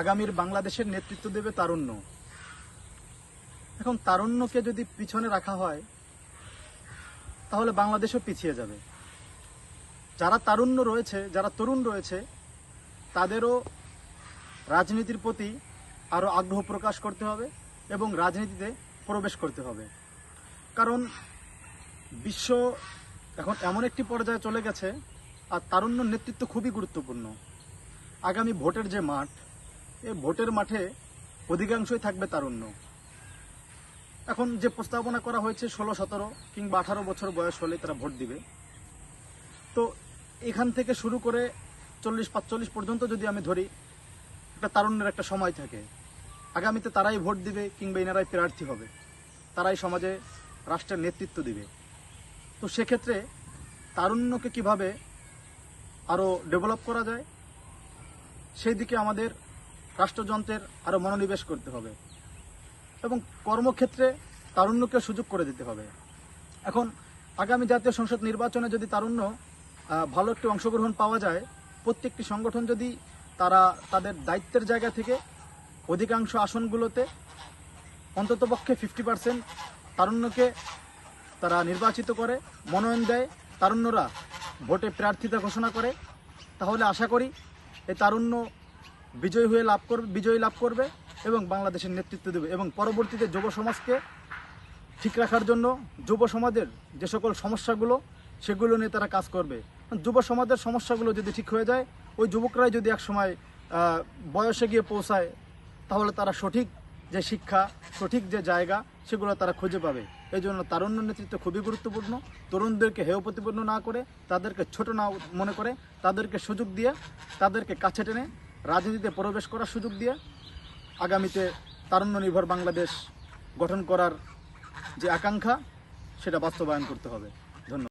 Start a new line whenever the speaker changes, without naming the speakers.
আগামীর বাংলাদেশের নেতৃত্ব দেবে তারুণ্য। এখন তারুণ্যকে যদি পিছনে রাখা হয়, তাহলে বাংলাদেশও পিছিয়ে যাবে। যারা তারুণ্য রয়েছে, যারা তরুণ রয়েছে, তাদেরও রাজনীতির প্রতি আরও আগ্রহ প্রকাশ করতে হবে এবং রাজনীতিতে প্রবেশ করতে হবে। কারণ বিশ্ব এখন এমন একটি পর্যায়ে চলে গেছে, আর তারুণ্য নেতৃত্ব খুবই গুরুত্বপূর্ণ। আগামী ভোটের যে মাঠ এই ভোটের মাঠে অধিকাংশই থাকবে তারুণ্য। এখন যে প্রস্তাবনা করা হয়েছে ষোলো, সতেরো কিংবা আঠারো বছর বয়স হলে তারা ভোট দিবে। তো এখান থেকে শুরু করে চল্লিশ, পাঁচচল্লিশ পর্যন্ত যদি আমি ধরি, একটা তারুণ্যের একটা সময় থাকে। আগামীতে তারাই ভোট দিবে কিংবা এনারাই প্রার্থী হবে। তারাই সমাজে রাষ্ট্রের নেতৃত্ব দিবে। তো সেক্ষেত্রে তারুণ্যকে কীভাবে আরও ডেভেলপ করা যায়? সেই দিকে আমাদের রাষ্ট্রযন্ত্রের আরও মনোনিবেশ করতে হবে এবং কর্মক্ষেত্রে তারুণ্যকে সুযোগ করে দিতে হবে। এখন আগামী জাতীয় সংসদ নির্বাচনে যদি তারুণ্য ভালো একটি অংশগ্রহণ পাওয়া যায়, প্রত্যেকটি সংগঠন যদি তারা তাদের দায়িত্বের জায়গা থেকে অধিকাংশ আসনগুলোতে অন্ততপক্ষে ফিফটি পার্সেন্ট তারুণ্যকে তারা নির্বাচিত করে, মনোনয়ন দেয়, তারুণ্যরা ভোটে প্রার্থিতা ঘোষণা করে, তাহলে আশা করি এই তারুণ্য বিজয় হয়ে লাভ করবে বিজয় লাভ করবে এবং বাংলাদেশের নেতৃত্ব দেবে এবং পরবর্তীতে যুব সমাজকে ঠিক রাখার জন্য যুব সমাজের যে সকল সমস্যাগুলো সেগুলো নিয়ে তারা কাজ করবে। যুব সমাজের সমস্যাগুলো যদি ঠিক হয়ে যায় ওই যুবকরাই যদি একসময় আহ, বয়সে গিয়ে পৌঁছায় তাহলে তারা সঠিক যে শিক্ষা সঠিক যে জায়গা সেগুলো তারা খুঁজে পাবে। এই জন্য তারুণ্য নেতৃত্ব খুবই গুরুত্বপূর্ণ। তরুণদেরকে হেয় প্রতিপন্ন না করে তাদেরকে ছোট না মনে করে তাদেরকে সুযোগ দিয়ে তাদেরকে কাছে টেনে রাজনীতিতে প্রবেশ করার সুযোগ দিয়ে আগামীতে তারুণ্য নির্ভর বাংলাদেশ গঠন করার যে আকাঙ্ক্ষা, সেটা বাস্তবায়ন করতে হবে।